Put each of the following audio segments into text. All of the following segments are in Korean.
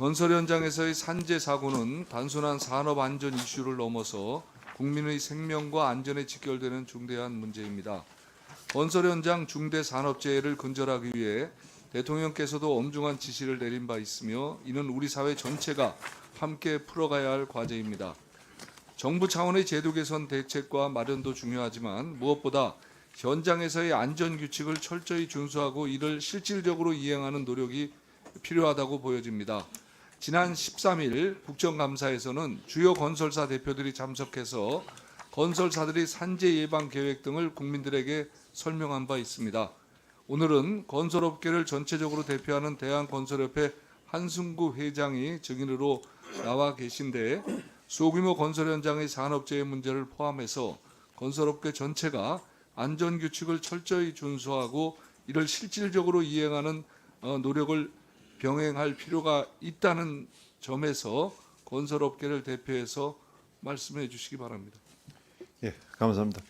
건설 현장에서의 산재 사고는 단순한 산업 안전 이슈를 넘어서 국민의 생명과 안전에 직결되는 중대한 문제입니다. 건설 현장 중대 산업재해를 근절하기 위해 대통령께서도 엄중한 지시를 내린 바 있으며 이는 우리 사회 전체가 함께 풀어가야 할 과제입니다. 정부 차원의 제도 개선 대책과 마련도 중요하지만 무엇보다 현장에서의 안전 규칙을 철저히 준수하고 이를 실질적으로 이행하는 노력이 필요하다고 보여집니다. 지난 13일 국정감사에서는 주요 건설사 대표들이 참석해서 건설사들이 산재 예방 계획 등을 국민들에게 설명한 바 있습니다. 오늘은 건설업계를 전체적으로 대표하는 대한건설협회 한승구 회장이 증인으로 나와 계신데 소규모 건설 현장의 산업재해 문제를 포함해서 건설업계 전체가 안전 규칙을 철저히 준수하고 이를 실질적으로 이행하는 어, 노력을 병행할 필요가 있다는 점에서 건설업계를 대표해서 말씀해 주시기 바랍니다. 예, 감사합니다.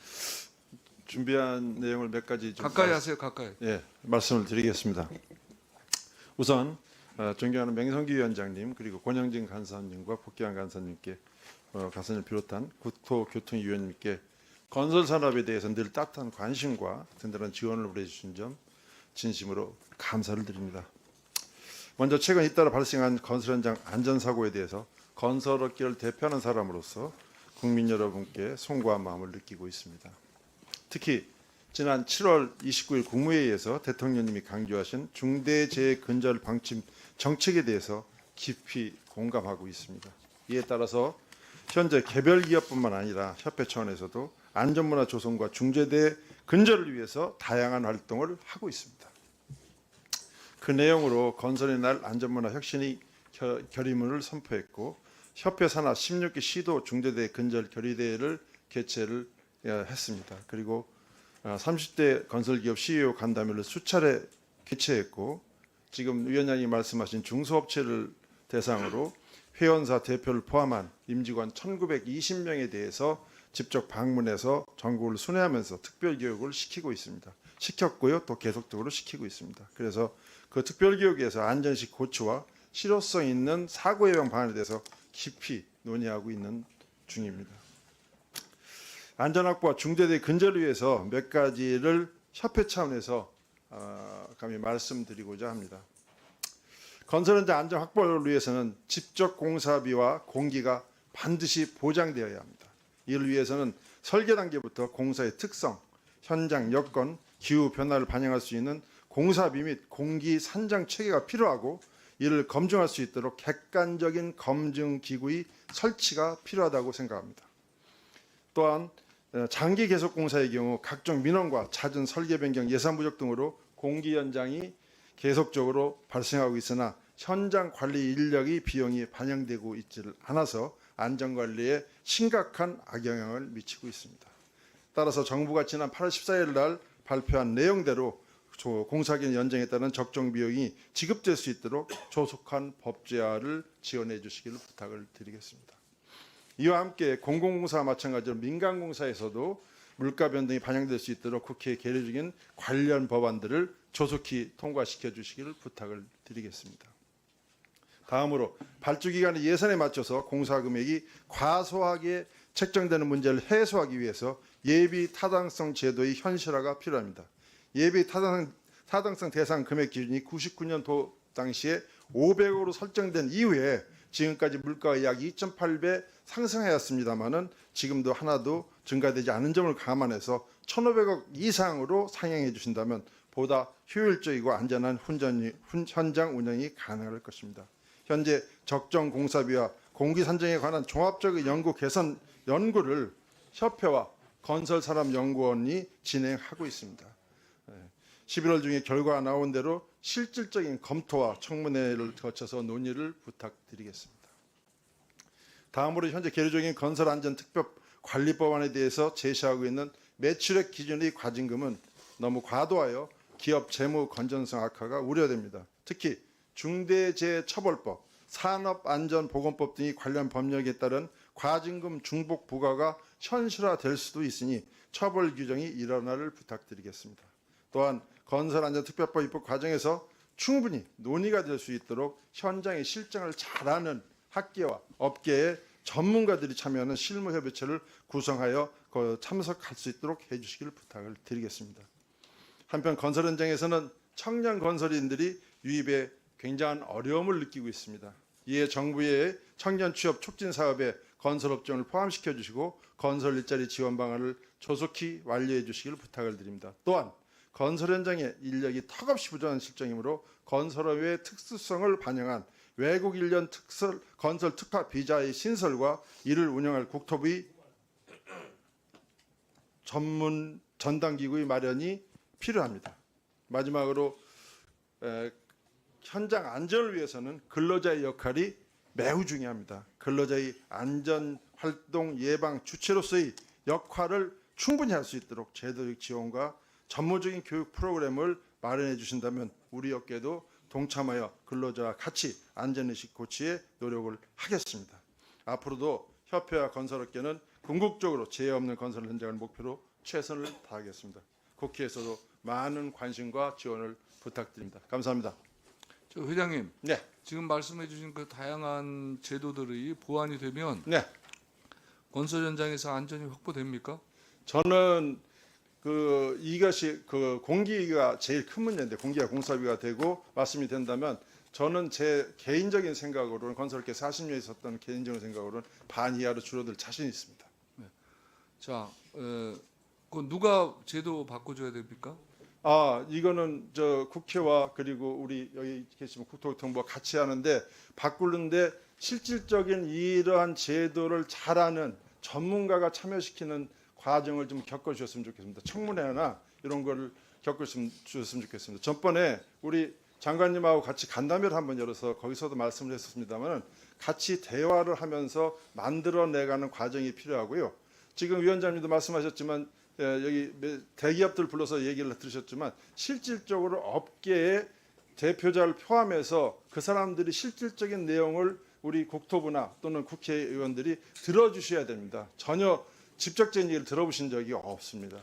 준비한 내용을 몇 가지 좀 가까이 말- 하세요, 가까이. 예, 말씀을 드리겠습니다. 우선 어, 존경하는 맹성기 위원장님 그리고 권영진 간사님과 복귀한 간사님께 어, 가선을 비롯한 국토교통위원님께 건설 산업에 대해서 늘 따뜻한 관심과 든든한 지원을 보내주신 점 진심으로 감사를 드립니다. 먼저 최근 잇따라 발생한 건설 현장 안전사고에 대해서 건설업계를 대표하는 사람으로서 국민 여러분께 송구한 마음을 느끼고 있습니다. 특히 지난 7월 29일 국무회의에서 대통령님이 강조하신 중대재해 근절 방침 정책에 대해서 깊이 공감하고 있습니다. 이에 따라서 현재 개별 기업뿐만 아니라 협회 차원에서도 안전문화 조성과 중재대 근절을 위해서 다양한 활동을 하고 있습니다. 그 내용으로 건설의 날 안전문화 혁신이 겨- 결의문을 선포했고 협회 산하 16개 시도 중대대 근절 결의대회를 개최를 예, 했습니다. 그리고 어, 30대 건설기업 CEO 간담회를 수차례 개최했고 지금 위원장이 말씀하신 중소업체를 대상으로 회원사 대표를 포함한 임직원 1,920명에 대해서 직접 방문해서 전국을 순회하면서 특별 교육을 시키고 있습니다. 시켰고요, 또 계속적으로 시키고 있습니다. 그래서 그 특별 교육에서 안전식 고치와 실효성 있는 사고 예방 방안에 대해서 깊이 논의하고 있는 중입니다. 안전 확보와 중대대 근절을 위해서 몇 가지를 협회 차원에서 어, 감히 말씀드리고자 합니다. 건설 현장 안전 확보를 위해서는 직접 공사비와 공기가 반드시 보장되어야 합니다. 이를 위해서는 설계 단계부터 공사의 특성, 현장 여건, 기후 변화를 반영할 수 있는 공사비 및 공기 산정 체계가 필요하고 이를 검증할 수 있도록 객관적인 검증 기구의 설치가 필요하다고 생각합니다. 또한 어, 장기 계속 공사의 경우 각종 민원과 잦은 설계 변경, 예산 부족 등으로 공기 현장이 계속적으로 발생하고 있으나 현장 관리 인력의 비용이 반영되고 있지를 않아서 안전 관리에 심각한 악영향을 미치고 있습니다. 따라서 정부가 지난 8월 14일 날 발표한 내용대로 조- 공사기간 연장에 따른 적정 비용이 지급될 수 있도록 조속한 법제화를 지원해 주시기를 부탁을 드리겠습니다. 이와 함께 공공공사와 마찬가지로 민간공사에서도 물가 변동이 반영될 수 있도록 국회에 계류 중인 관련 법안들을 조속히 통과시켜 주시기를 부탁을 드리겠습니다. 다음으로 발주 기간의 예산에 맞춰서 공사 금액이 과소하게 책정되는 문제를 해소하기 위해서 예비 타당성 제도의 현실화가 필요합니다. 예비 타당, 타당성 대상 금액 기준이 99년도 당시에 500으로 설정된 이후에 지금까지 물가가 약 2.8배 상승하였습니다마는 지금도 하나도 증가되지 않은 점을 감안해서 1,500억 이상으로 상향해 주신다면 보다 효율적이고 안전한 훈전, 훈- 현장 운영이 가능할 것입니다. 현재 적정 공사비와 공기 산정에 관한 종합적 연구 개선 연구를 협회와 건설산업연구원이 진행하고 있습니다. 11월 중에 결과가 나온 대로 실질적인 검토와 청문회를 거쳐서 논의를 부탁드리겠습니다. 다음으로 현재 계류 중인 건설안전특별 관리법안에 대해서 제시하고 있는 매출액 기준의 과징금은 너무 과도하여 기업 재무 건전성 악화가 우려됩니다. 특히 중대재해처벌법, 산업안전보건법 등이 관련 법령에 따른 과징금 중복 부과가 현실화될 수도 있으니 처벌 규정이 일어나를 부탁드리겠습니다. 또한 건설안전특별법 입법 과정에서 충분히 논의가 될 수 있도록 현장의 실정을 잘 아는 학계와 업계의 전문가들이 참여하는 실무협의체를 구성하여 그 참석할 수 있도록 해주시기를 부탁을 드리겠습니다. 한편 건설 현장에서는 청년 건설인들이 유입에 굉장한 어려움을 느끼고 있습니다. 이에 정부의 청년 취업 촉진 사업에 건설 업종을 포함시켜 주시고 건설 일자리 지원 방안을 조속히 완료해 주시기를 부탁을 드립니다. 또한 건설 현장의 인력이 턱없이 부족한 실정이므로 건설업의 특수성을 반영한 외국 인력 특설 건설 특화 비자의 신설과 이를 운영할 국토부의 전문 전담 기구의 마련이 필요합니다. 마지막으로 에, 현장 안전을 위해서는 근로자의 역할이 매우 중요합니다. 근로자의 안전 활동 예방 주체로서의 역할을 충분히 할 수 있도록 제도적 지원과 전문적인 교육 프로그램을 마련해 주신다면 우리 업계도 동참하여 근로자와 같이 안전의식 고취에 노력을 하겠습니다. 앞으로도 협회와 건설업계는 궁극적으로 재해 없는 건설 현장을 목표로 최선을 다하겠습니다. 국회에서도 많은 관심과 지원을 부탁드립니다. 감사합니다. 저 회장님, 네, 지금 말씀해 주신 그 다양한 제도들이 보완이 되면 네. 건설 현장에서 안전이 확보됩니까? 저는 그 이것이 그 공기가 제일 큰 문제인데 공기가 공사비가 되고 말씀이 된다면 저는 제 개인적인 생각으로는 건설계 40년 있었던 개인적인 생각으로는 반 이하로 줄어들 자신 있습니다. 자, 에, 그 누가 제도 바꿔줘야 됩니까? 아 이거는 저 국회와 그리고 우리 여기 계시면 국토교통부가 같이 하는데 바꾸는데 실질적인 이러한 제도를 잘하는 전문가가 참여시키는 과정을 좀 겪어주셨으면 좋겠습니다. 청문회나 이런 거를 겪으셨으면 좋겠습니다. 전번에 우리 장관님하고 같이 간담회를 한번 열어서 거기서도 말씀을 했었습니다만 같이 대화를 하면서 만들어내가는 과정이 필요하고요. 지금 위원장님도 말씀하셨지만 예, 여기 매- 대기업들 불러서 얘기를 들으셨지만 실질적으로 업계의 대표자를 포함해서 그 사람들이 실질적인 내용을 우리 국토부나 또는 국회의원들이 들어주셔야 됩니다. 전혀 직접적인 얘기를 들어보신 적이 없습니다.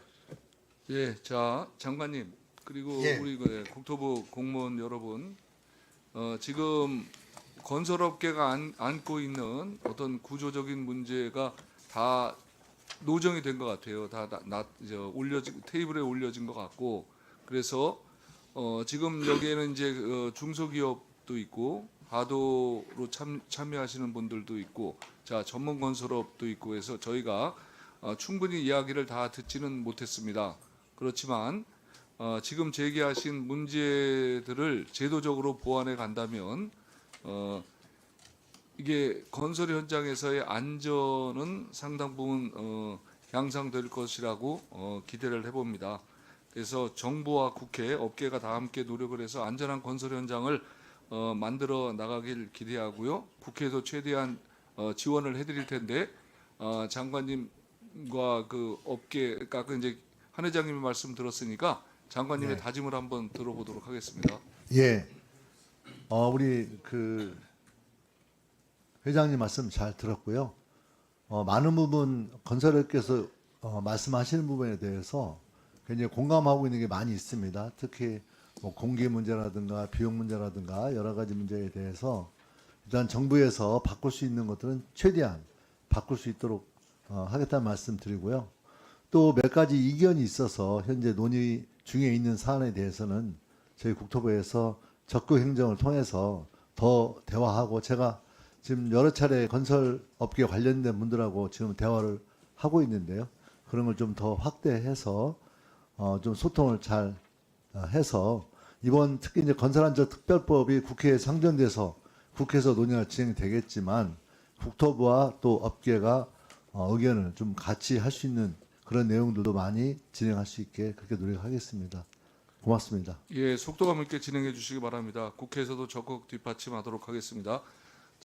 예, 자 장관님 그리고 예. 우리 그 국토부 공무원 여러분, 어, 지금 건설업계가 안, 안고 있는 어떤 구조적인 문제가 다 노정이 된 것 같아요. 다 나, 나, 저, 올려진 테이블에 올려진 것 같고 그래서 어, 지금 여기에는 이제 어, 중소기업도 있고 하도로 참, 참여하시는 분들도 있고 자 전문 건설업도 있고 해서 저희가 어, 충분히 이야기를 다 듣지는 못했습니다. 그렇지만 어, 지금 제기하신 문제들을 제도적으로 보완해 간다면 어, 이게 건설 현장에서의 안전은 상당 부분 어, 향상될 것이라고 어, 기대를 해봅니다. 그래서 정부와 국회, 업계가 다 함께 노력을 해서 안전한 건설 현장을 어, 만들어 나가길 기대하고요. 국회에도 최대한 어, 지원을 해드릴 텐데 어, 장관님과 그 업계, 아까 그 이제 한 회장님의 말씀 들었으니까 장관님의 네. 다짐을 한번 들어보도록 하겠습니다. 예. 어, 우리 그 회장님 말씀 잘 들었고요. 어, 많은 부분 건설업계에서 어, 말씀하시는 부분에 대해서 굉장히 공감하고 있는 게 많이 있습니다. 특히 뭐 공기 문제라든가 비용 문제라든가 여러 가지 문제에 대해서 일단 정부에서 바꿀 수 있는 것들은 최대한 바꿀 수 있도록 어, 하겠다는 말씀 드리고요. 또 몇 가지 이견이 있어서 현재 논의 중에 있는 사안에 대해서는 저희 국토부에서 적극 행정을 통해서 더 대화하고 제가 지금 여러 차례 건설 업계 관련된 분들하고 지금 대화를 하고 있는데요. 그런 걸 좀 더 확대해서 어, 좀 소통을 잘 어, 해서 이번 특히 이제 건설안전 특별법이 국회에 상정돼서 국회에서 논의가 진행되겠지만 국토부와 또 업계가 어, 의견을 좀 같이 할 수 있는 그런 내용들도 많이 진행할 수 있게 그렇게 노력하겠습니다. 고맙습니다. 예, 속도감 있게 진행해 주시기 바랍니다. 국회에서도 적극 뒷받침하도록 하겠습니다.